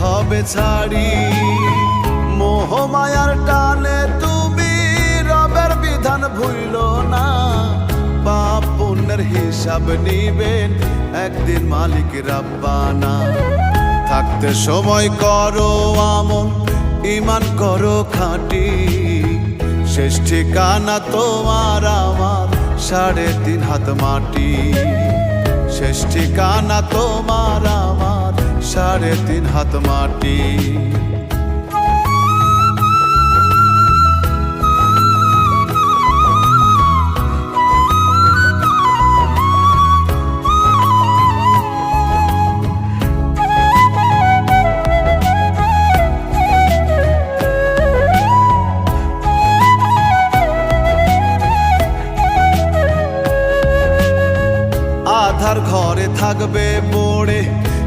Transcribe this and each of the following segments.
হবে ছাড়ি। মোহমায়ার টানে তুমি রবের বিধান ভুইল না। পাপ পুণ্যের হিসাব নিবেন একদিন মালিক রাব্বানা। থাকতে সময় করো আমন ইমান করো খাঁটি। শেষ ঠিকানা তোমার আমার, সাড়ে তিন হাত মাটি। শেষ ঠিকানা তোমার আমার। সাড়ে তিন হাত মাটি। আধার ঘরে থাকবে পড়ে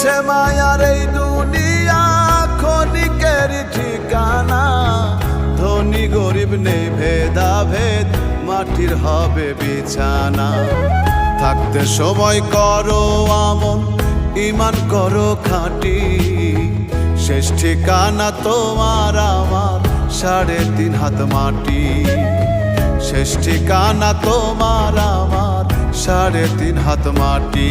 মিছে মায়ার এই দুনিয়া, ক্ষণিকের ঠিকানা। ধনী গরিব নেই ভেদা ভেদ মাটির হবে বিছানা। থাকতে সময় করো আমন ইমান করো খাঁটি। শেষ ঠিকানা তোমার আমার, সাড়ে তিন হাত মাটি। শেষ ঠিকানা তোমার আমার, সাড়ে তিন হাত মাটি।